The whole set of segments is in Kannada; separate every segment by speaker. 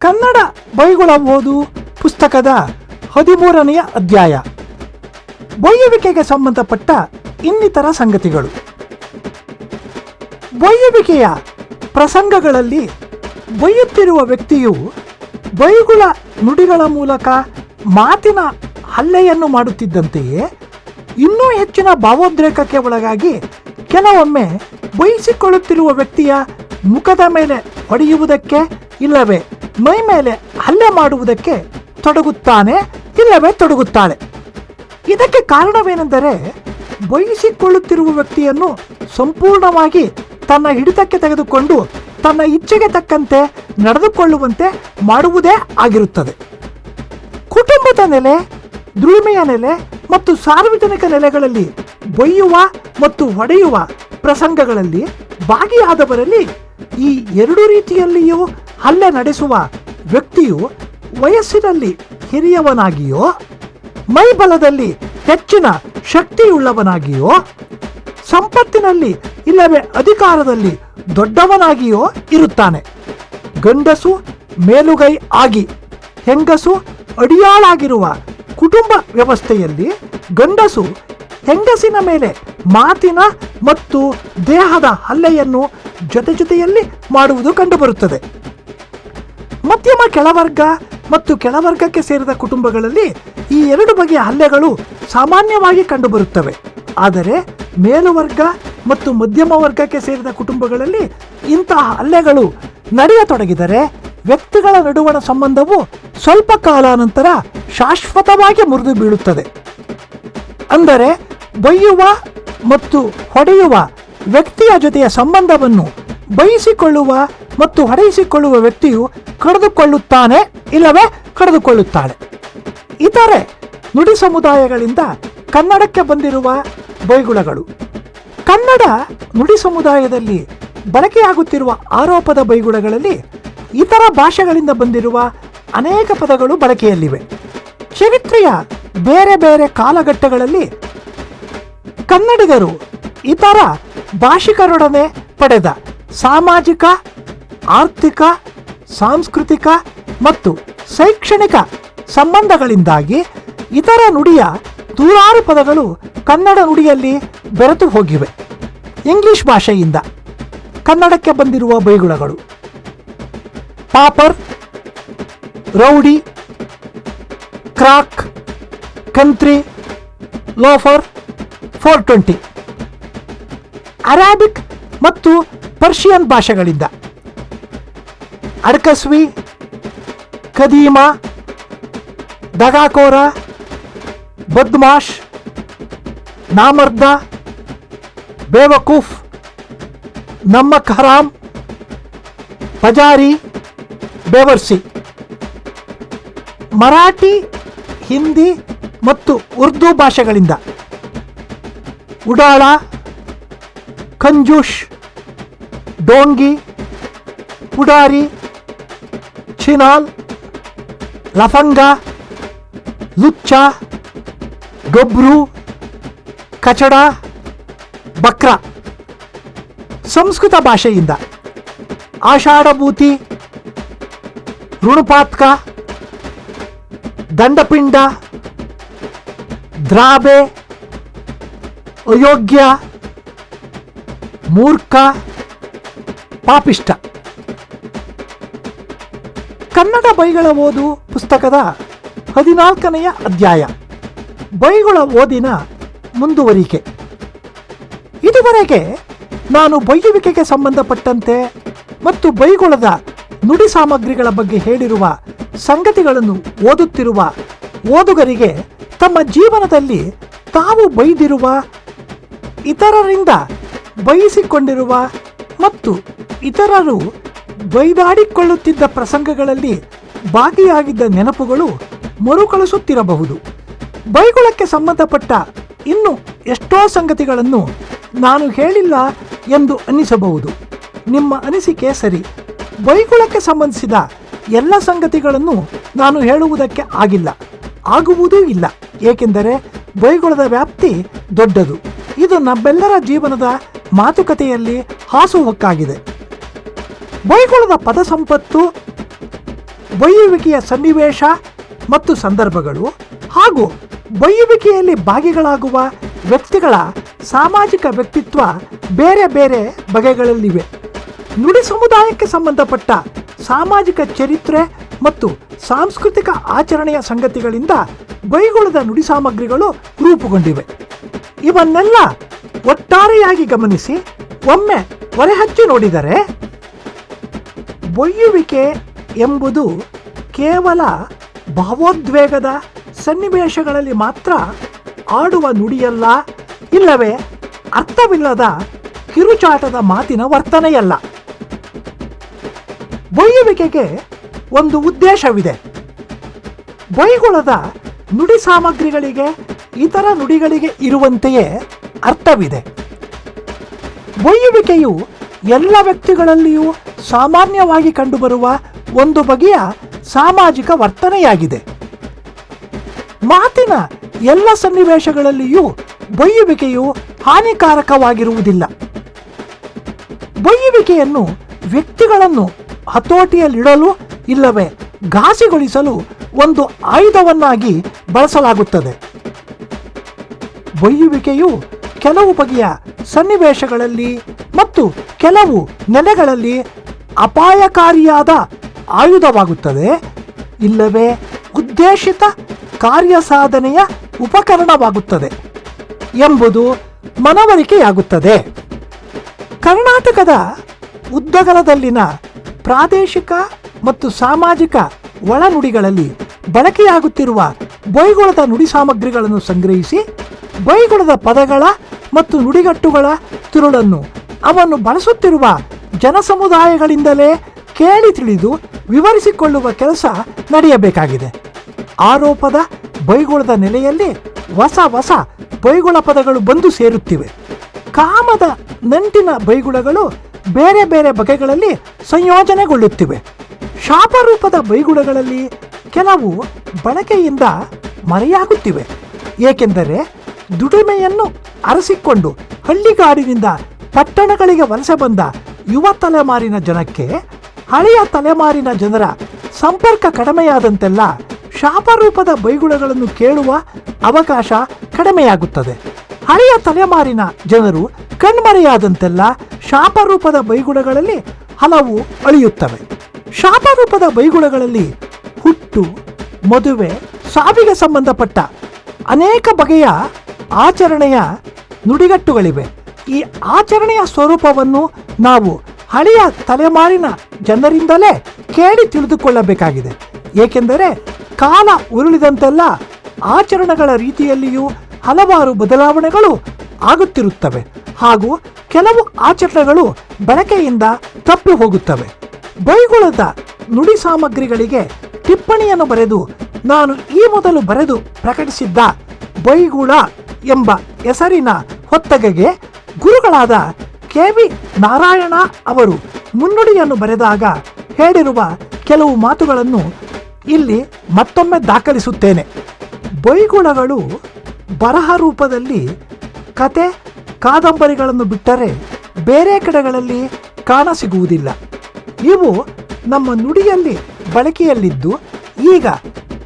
Speaker 1: ಕನ್ನಡ ಬೈಗುಳ ಓದು ಪುಸ್ತಕದ ಹದಿಮೂರನೆಯ ಅಧ್ಯಾಯ. ಬೊಯ್ಯುವಿಕೆಗೆ ಸಂಬಂಧಪಟ್ಟ ಇನ್ನಿತರ ಸಂಗತಿಗಳು. ಬೊಯ್ಯುವಿಕೆಯ ಪ್ರಸಂಗಗಳಲ್ಲಿ ಬೊಯ್ಯುತ್ತಿರುವ ವ್ಯಕ್ತಿಯು ಬೈಗುಳ ನುಡಿಗಳ ಮೂಲಕ ಮಾತಿನ ಹಲ್ಲೆಯನ್ನು ಮಾಡುತ್ತಿದ್ದಂತೆಯೇ ಇನ್ನೂ ಹೆಚ್ಚಿನ ಭಾವೋದ್ರೇಕಕ್ಕೆ ಒಳಗಾಗಿ ಕೆಲವೊಮ್ಮೆ ಬಯಸಿಕೊಳ್ಳುತ್ತಿರುವ ವ್ಯಕ್ತಿಯ ಮುಖದ ಮೇಲೆ ಹೊಡೆಯುವುದಕ್ಕೆ ಇಲ್ಲವೇ? ಮೈ ಮೇಲೆ ಹಲ್ಲೆ ಮಾಡುವುದಕ್ಕೆ ತೊಡಗುತ್ತಾನೆ ಇಲ್ಲವೇ ತೊಡಗುತ್ತಾಳೆ. ಇದಕ್ಕೆ ಕಾರಣವೇನೆಂದರೆ ಬಯಸಿಕೊಳ್ಳುತ್ತಿರುವ ವ್ಯಕ್ತಿಯನ್ನು ಸಂಪೂರ್ಣವಾಗಿ ತನ್ನ ಹಿಡಿತಕ್ಕೆ ತೆಗೆದುಕೊಂಡು ತನ್ನ ಇಚ್ಛೆಗೆ ತಕ್ಕಂತೆ ನಡೆದುಕೊಳ್ಳುವಂತೆ ಮಾಡುವುದೇ ಆಗಿರುತ್ತದೆ. ಕುಟುಂಬದ ನೆಲೆ, ದುಡಿಮೆಯ ನೆಲೆ ಮತ್ತು ಸಾರ್ವಜನಿಕ ನೆಲೆಗಳಲ್ಲಿ ಬೊಯ್ಯುವ ಮತ್ತು ಹೊಡೆಯುವ ಪ್ರಸಂಗಗಳಲ್ಲಿ ಭಾಗಿಯಾದವರಲ್ಲಿ ಈ ಎರಡು ರೀತಿಯಲ್ಲಿಯೂ ಹಲ್ಲೆ ನಡೆಸುವ ವ್ಯಕ್ತಿಯು ವಯಸ್ಸಿನಲ್ಲಿ ಹಿರಿಯವನಾಗಿಯೋ, ಮೈಬಲದಲ್ಲಿ ಹೆಚ್ಚಿನ ಶಕ್ತಿಯುಳ್ಳವನಾಗಿಯೋ, ಸಂಪತ್ತಿನಲ್ಲಿ ಇಲ್ಲವೇ ಅಧಿಕಾರದಲ್ಲಿ ದೊಡ್ಡವನಾಗಿಯೋ ಇರುತ್ತಾನೆ. ಗಂಡಸು ಮೇಲುಗೈ ಆಗಿ, ಹೆಂಗಸು ಅಡಿಯಾಳಾಗಿರುವ ಕುಟುಂಬ ವ್ಯವಸ್ಥೆಯಲ್ಲಿ ಗಂಡಸು ಹೆಂಗಸಿನ ಮೇಲೆ ಮಾತಿನ ಮತ್ತು ದೇಹದ ಹಲ್ಲೆಯನ್ನು ಜೊತೆ ಜೊತೆಯಲ್ಲಿ ಮಾಡುವುದು ಕಂಡುಬರುತ್ತದೆ. ಮಧ್ಯಮ ಕೆಳವರ್ಗ ಮತ್ತು ಕೆಳವರ್ಗಕ್ಕೆ ಸೇರಿದ ಕುಟುಂಬಗಳಲ್ಲಿ ಈ ಎರಡು ಬಗೆಯ ಹಲ್ಲೆಗಳು ಸಾಮಾನ್ಯವಾಗಿ ಕಂಡುಬರುತ್ತವೆ. ಆದರೆ ಮೇಲುವರ್ಗ ಮತ್ತು ಮಧ್ಯಮ ವರ್ಗಕ್ಕೆ ಸೇರಿದ ಕುಟುಂಬಗಳಲ್ಲಿ ಇಂತಹ ಹಲ್ಲೆಗಳು ನಡೆಯತೊಡಗಿದರೆ ವ್ಯಕ್ತಿಗಳ ನಡುವಣ ಸಂಬಂಧವು ಸ್ವಲ್ಪ ಕಾಲಾನಂತರ ಶಾಶ್ವತವಾಗಿ ಮುರಿದು ಬೀಳುತ್ತದೆ. ಅಂದರೆ ಬೈಯುವ ಮತ್ತು ಹೊಡೆಯುವ ವ್ಯಕ್ತಿಯ ಜೊತೆಯ ಸಂಬಂಧವನ್ನು ಬಯಸಿಕೊಳ್ಳುವ ಮತ್ತು ಹೊಡೆಯಿಸಿಕೊಳ್ಳುವ ವ್ಯಕ್ತಿಯು ಕಳೆದುಕೊಳ್ಳುತ್ತಾನೆ ಇಲ್ಲವೇ ಕಳೆದುಕೊಳ್ಳುತ್ತಾಳೆ. ಇತರೆ ನುಡಿ ಸಮುದಾಯಗಳಿಂದ ಕನ್ನಡಕ್ಕೆ ಬಂದಿರುವ ಬೈಗುಳಗಳು. ಕನ್ನಡ ನುಡಿ ಸಮುದಾಯದಲ್ಲಿ ಬಳಕೆಯಾಗುತ್ತಿರುವ ಆರೋಪದ ಬೈಗುಳಗಳಲ್ಲಿ ಇತರ ಭಾಷೆಗಳಿಂದ ಬಂದಿರುವ ಅನೇಕ ಪದಗಳು ಬಳಕೆಯಲ್ಲಿವೆ. ಚರಿತ್ರೆಯ ಬೇರೆ ಬೇರೆ ಕಾಲಘಟ್ಟಗಳಲ್ಲಿ ಕನ್ನಡಿಗರು ಇತರ ಭಾಷಿಕರೊಡನೆ ಪಡೆದ ಸಾಮಾಜಿಕ ಆರ್ಥಿಕ, ಸಾಂಸ್ಕೃತಿಕ ಮತ್ತು ಶೈಕ್ಷಣಿಕ ಸಂಬಂಧಗಳಿಂದಾಗಿ ಇತರ ನುಡಿಯ ನೂರಾರು ಪದಗಳು ಕನ್ನಡ ನುಡಿಯಲ್ಲಿ ಬೆರೆತು ಹೋಗಿವೆ. ಇಂಗ್ಲಿಷ್ ಭಾಷೆಯಿಂದ ಕನ್ನಡಕ್ಕೆ ಬಂದಿರುವ ಬೈಗುಳಗಳು. ಪಾಪರ್, ರೌಡಿ, ಕ್ರಾಕ್, ಕಂತ್ರಿ, ಲೋಫರ್, ಫೋರ್ ಟ್ವೆಂಟಿ. ಅರಾಬಿಕ್ ಮತ್ತು ಪರ್ಷಿಯನ್ ಭಾಷೆಗಳಿಂದ ಅಡ್ಕಸ್ವಿ ಕದೀಮ ದಗಾಕೋರ, ಬದ್ಮಾಶ್, ನಾಮರ್ದ, ಬೇವಕೂಫ್ ನಮ್ಮಕ್ ಹರಾಮ್ ಪಜಾರಿ, ಬೇವರ್ಸಿ. ಮರಾಠಿ, ಹಿಂದಿ ಮತ್ತು ಉರ್ದು ಭಾಷೆಗಳಿಂದ. ಉಡಾಳ ಕಂಜೂಷ್ ಡೋಂಗಿ ಪುಡಾರಿ ಚಿನಾಲ್ ಲಫಂಗ ಲುಚ್ಚ ಗಬ್ರು ಕಚಡ ಬಕ್ರ ಸಂಸ್ಕೃತ ಭಾಷೆಯಿಂದ ಆಷಾಢಭೂತಿ, ಋಣುಪಾತ್ಕ, ದಂಡಪಿಂಡ, ದ್ರಾಬೆ, ಅಯೋಗ್ಯ, ಮೂರ್ಖ ಪಾಪಿಷ್ಟ ಕನ್ನಡ ಬೈಗಳ ಓದು ಪುಸ್ತಕದ ಹದಿನಾಲ್ಕನೆಯ ಅಧ್ಯಾಯ. ಬೈಗಳ ಓದಿನ ಮುಂದುವರಿಕೆ. ಇದುವರೆಗೆ ನಾನು ಬೈಯುವಿಕೆಗೆ ಸಂಬಂಧಪಟ್ಟಂತೆ ಮತ್ತು ಬೈಗುಳದ ನುಡಿ ಸಾಮಗ್ರಿಗಳ ಬಗ್ಗೆ ಹೇಳಿರುವ ಸಂಗತಿಗಳನ್ನು ಓದುತ್ತಿರುವ ಓದುಗರಿಗೆ ತಮ್ಮ ಜೀವನದಲ್ಲಿ ತಾವು ಬೈದಿರುವ, ಇತರರಿಂದ ಬಯಸಿಕೊಂಡಿರುವ ಮತ್ತು ಇತರರು ಬೈದಾಡಿಕೊಳ್ಳುತ್ತಿದ್ದ ಪ್ರಸಂಗಗಳಲ್ಲಿ ಭಾಗಿಯಾಗಿದ್ದ ನೆನಪುಗಳು ಮರುಕಳಿಸುತ್ತಿರಬಹುದು. ಬೈಗುಳಕ್ಕೆ ಸಂಬಂಧಪಟ್ಟ ಇನ್ನು ಎಷ್ಟೋ ಸಂಗತಿಗಳನ್ನು ನಾನು ಹೇಳಿಲ್ಲ ಎಂದು ಅನ್ನಿಸಬಹುದು ನಿಮ್ಮ ಅನಿಸಿಕೆ ಸರಿ. ಬೈಗುಳಕ್ಕೆ ಸಂಬಂಧಿಸಿದ ಎಲ್ಲ ಸಂಗತಿಗಳನ್ನು ನಾನು ಹೇಳುವುದಕ್ಕೆ ಆಗಿಲ್ಲ. ಆಗುವುದೂ ಇಲ್ಲ. ಏಕೆಂದರೆ ಬೈಗುಳದ ವ್ಯಾಪ್ತಿ ದೊಡ್ಡದು. ಇದು ನಮ್ಮೆಲ್ಲರ ಜೀವನದ ಮಾತುಕತೆಯಲ್ಲಿ ಹಾಸುಹೊಕ್ಕಾಗಿದೆ ಬೈಗುಳದ ಪದ ಸಂಪತ್ತು ಬೈಯುವಿಕೆಯ ಸನ್ನಿವೇಶ ಮತ್ತು ಸಂದರ್ಭಗಳು ಹಾಗೂ ಬೈಯುವಿಕೆಯಲ್ಲಿ ಭಾಗಿಗಳಾಗುವ ವ್ಯಕ್ತಿಗಳ ಸಾಮಾಜಿಕ ವ್ಯಕ್ತಿತ್ವ ಬೇರೆ ಬೇರೆ ಬಗೆಗಳಲ್ಲಿವೆ. ನುಡಿ ಸಮುದಾಯಕ್ಕೆ ಸಂಬಂಧಪಟ್ಟ ಸಾಮಾಜಿಕ ಚರಿತ್ರೆ ಮತ್ತು ಸಾಂಸ್ಕೃತಿಕ ಆಚರಣೆಯ ಸಂಗತಿಗಳಿಂದ ಬೈಗುಳದ ನುಡಿ ಸಾಮಗ್ರಿಗಳು ರೂಪುಗೊಂಡಿವೆ. ಇವನ್ನೆಲ್ಲ ಒಟ್ಟಾರೆಯಾಗಿ ಗಮನಿಸಿ ಒಮ್ಮೆ ಹೊರಹಚ್ಚಿ ನೋಡಿದರೆ ಬೊಯ್ಯುವಿಕೆ ಎಂಬುದು ಕೇವಲ ಭಾವೋದ್ವೇಗದ ಸನ್ನಿವೇಶಗಳಲ್ಲಿ ಮಾತ್ರ ಆಡುವ ನುಡಿಯಲ್ಲ, ಇಲ್ಲವೇ ಅರ್ಥವಿಲ್ಲದ ಕಿರುಚಾಟದ ಮಾತಿನ ವರ್ತನೆಯಲ್ಲ. ಬೊಯ್ಯುವಿಕೆಗೆ ಒಂದು ಉದ್ದೇಶವಿದೆ. ಬೈಗುಳದ ನುಡಿ ಸಾಮಗ್ರಿಗಳಿಗೆ ಇತರ ನುಡಿಗಳಿಗೆ ಇರುವಂತೆಯೇ ಅರ್ಥವಿದೆ. ಬೊಯ್ಯುವಿಕೆಯು ಎಲ್ಲ ವ್ಯಕ್ತಿಗಳಲ್ಲಿಯೂ ಸಾಮಾನ್ಯವಾಗಿ ಕಂಡುಬರುವ ಒಂದು ಬಗೆಯ ಸಾಮಾಜಿಕ ವರ್ತನೆಯಾಗಿದೆ. ಮಾತಿನ ಎಲ್ಲ ಸನ್ನಿವೇಶಗಳಲ್ಲಿಯೂ ಬೊಯ್ಯುವಿಕೆಯು ಹಾನಿಕಾರಕವಾಗಿರುವುದಿಲ್ಲ. ಬೊಯ್ಯುವಿಕೆಯನ್ನು ವ್ಯಕ್ತಿಗಳನ್ನು ಹತೋಟಿಯಲ್ಲಿಡಲು ಇಲ್ಲವೇ ಘಾಸಿಗೊಳಿಸಲು ಒಂದು ಆಯುಧವನ್ನಾಗಿ ಬಳಸಲಾಗುತ್ತದೆ. ಬೊಯ್ಯುವಿಕೆಯು ಕೆಲವು ಬಗೆಯ ಸನ್ನಿವೇಶಗಳಲ್ಲಿ ಮತ್ತು ಕೆಲವು ನೆಲೆಗಳಲ್ಲಿ ಅಪಾಯಕಾರಿಯಾದ ಆಯುಧವಾಗುತ್ತದೆ, ಇಲ್ಲವೇ ಉದ್ದೇಶಿತ ಕಾರ್ಯ ಸಾಧನೆಯ ಉಪಕರಣವಾಗುತ್ತದೆ ಎಂಬುದು ಮನವರಿಕೆಯಾಗುತ್ತದೆ. ಕರ್ನಾಟಕದ ಉದ್ದಗಲದಲ್ಲಿನ ಪ್ರಾದೇಶಿಕ ಮತ್ತು ಸಾಮಾಜಿಕ ಒಳನುಡಿಗಳಲ್ಲಿ ಬಳಕೆಯಾಗುತ್ತಿರುವ ಬೈಗುಳದ ನುಡಿ ಸಾಮಗ್ರಿಗಳನ್ನು ಸಂಗ್ರಹಿಸಿ ಬೈಗುಳದ ಪದಗಳ ಮತ್ತು ನುಡಿಗಟ್ಟುಗಳ ತಿರುಳನ್ನು ಅವನ್ನು ಬಳಸುತ್ತಿರುವ ಜನಸಮುದಾಯಗಳಿಂದಲೇ ಕೇಳಿ ತಿಳಿದು ವಿವರಿಸಿಕೊಳ್ಳುವ ಕೆಲಸ ನಡೆಯಬೇಕಾಗಿದೆ. ಆರೋಪದ ಬೈಗುಳದ ನೆಲೆಯಲ್ಲಿ ಹೊಸ ಹೊಸ ಬೈಗುಳ ಪದಗಳು ಬಂದು ಸೇರುತ್ತಿವೆ. ಕಾಮದ ನಂಟಿನ ಬೈಗುಳಗಳು ಬೇರೆ ಬೇರೆ ಬಗೆಗಳಲ್ಲಿ ಸಂಯೋಜನೆಗೊಳ್ಳುತ್ತಿವೆ. ಶಾಪರೂಪದ ಬೈಗುಳಗಳಲ್ಲಿ ಕೆಲವು ಬಳಕೆಯಿಂದ ಮರೆಯಾಗುತ್ತಿವೆ. ಏಕೆಂದರೆ ದುಡಿಮೆಯನ್ನು ಅರಸಿಕೊಂಡು ಹಳ್ಳಿಗಾಡಿನಿಂದ ಪಟ್ಟಣಗಳಿಗೆ ವಲಸೆ ಬಂದ ಯುವ ತಲೆಮಾರಿನ ಜನಕ್ಕೆ ಹಳೆಯ ತಲೆಮಾರಿನ ಜನರ ಸಂಪರ್ಕ ಕಡಿಮೆಯಾದಂತೆಲ್ಲ ಶಾಪರೂಪದ ಬೈಗುಳಗಳನ್ನು ಕೇಳುವ ಅವಕಾಶ ಕಡಿಮೆಯಾಗುತ್ತದೆ. ಹಳೆಯ ತಲೆಮಾರಿನ ಜನರು ಕಣ್ಮರೆಯಾದಂತೆಲ್ಲ ಶಾಪರೂಪದ ಬೈಗುಳಗಳಲ್ಲಿ ಹಲವು ಅಳಿಯುತ್ತವೆ. ಶಾಪರೂಪದ ಬೈಗುಳಗಳಲ್ಲಿ ಹುಟ್ಟು, ಮದುವೆ, ಸಾವಿಗೆ ಸಂಬಂಧಪಟ್ಟ ಅನೇಕ ಬಗೆಯ ಆಚರಣೆಯ ನುಡಿಗಟ್ಟುಗಳಿವೆ. ಈ ಆಚರಣೆಯ ಸ್ವರೂಪವನ್ನು ನಾವು ಹಳೆಯ ತಲೆಮಾರಿನ ಜನರಿಂದಲೇ ಕೇಳಿ ತಿಳಿದುಕೊಳ್ಳಬೇಕಾಗಿದೆ. ಏಕೆಂದರೆ ಕಾಲ ಉರುಳಿದಂತೆಲ್ಲ ಆಚರಣೆಗಳ ರೀತಿಯಲ್ಲಿಯೂ ಹಲವಾರು ಬದಲಾವಣೆಗಳು ಆಗುತ್ತಿರುತ್ತವೆ. ಹಾಗೂ ಕೆಲವು ಆಚರಣೆಗಳು ಬಳಕೆಯಿಂದ ತಪ್ಪಿ ಹೋಗುತ್ತವೆ. ಬೈಗುಳದ ನುಡಿ ಸಾಮಗ್ರಿಗಳಿಗೆ ಟಿಪ್ಪಣಿಯನ್ನು ಬರೆದು ನಾನು ಈ ಮೊದಲು ಬರೆದು ಪ್ರಕಟಿಸಿದ್ದ ಬೈಗುಳ ಎಂಬ ಹೆಸರಿನ ಹೊತ್ತಗೆಗೆ ಗುರುಗಳಾದ ಕೆ ವಿ ನಾರಾಯಣ ಅವರು ಮುನ್ನುಡಿಯನ್ನು ಬರೆದಾಗ ಹೇಳಿರುವ ಕೆಲವು ಮಾತುಗಳನ್ನು ಇಲ್ಲಿ ಮತ್ತೊಮ್ಮೆ ದಾಖಲಿಸುತ್ತೇನೆ. ಬೈಗುಳಗಳು ಬರಹ ರೂಪದಲ್ಲಿ ಕತೆ, ಕಾದಂಬರಿಗಳನ್ನು ಬಿಟ್ಟರೆ ಬೇರೆ ಕಡೆಗಳಲ್ಲಿ ಕಾಣಸಿಗುವುದಿಲ್ಲ. ಇವು ನಮ್ಮ ನುಡಿಯಲ್ಲಿ ಬಳಕೆಯಲ್ಲಿದ್ದು ಈಗ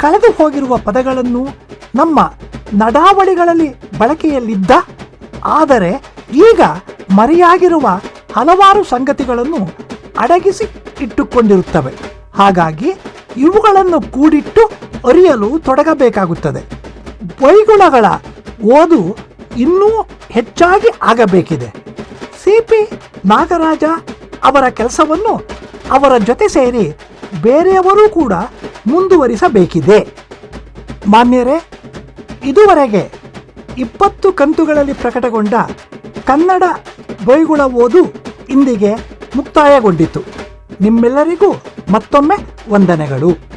Speaker 1: ಕಳೆದು ಹೋಗಿರುವ ಪದಗಳನ್ನು ನಮ್ಮ ನಡಾವಳಿಗಳಲ್ಲಿ ಬಳಕೆಯಲ್ಲಿದ್ದ, ಆದರೆ ಈಗ ಮರೆಯಾಗಿರುವ ಹಲವಾರು ಸಂಗತಿಗಳನ್ನು ಅಡಗಿಸಿ ಇಟ್ಟುಕೊಂಡಿರುತ್ತವೆ. ಹಾಗಾಗಿ ಇವುಗಳನ್ನು ಕೂಡಿಟ್ಟು ಅರಿಯಲು ತೊಡಗಬೇಕಾಗುತ್ತದೆ. ಬೈಗುಳಗಳ ಓದು ಇನ್ನೂ ಹೆಚ್ಚಾಗಿ ಆಗಬೇಕಿದೆ. ಸಿ ಪಿ ನಾಗರಾಜ ಅವರ ಕೆಲಸವನ್ನು ಅವರ ಜೊತೆ ಸೇರಿ ಬೇರೆಯವರೂ ಕೂಡ ಮುಂದುವರಿಸಬೇಕಿದೆ. ಮಾನ್ಯರೇ, ಇದುವರೆಗೆ ಇಪ್ಪತ್ತು ಕಂತುಗಳಲ್ಲಿ ಪ್ರಕಟಗೊಂಡ ಕನ್ನಡ ಬೈಗುಳ ಓದು ಇಂದಿಗೆ ಮುಕ್ತಾಯಗೊಂಡಿತು. ನಿಮ್ಮೆಲ್ಲರಿಗೂ ಮತ್ತೊಮ್ಮೆ ವಂದನೆಗಳು.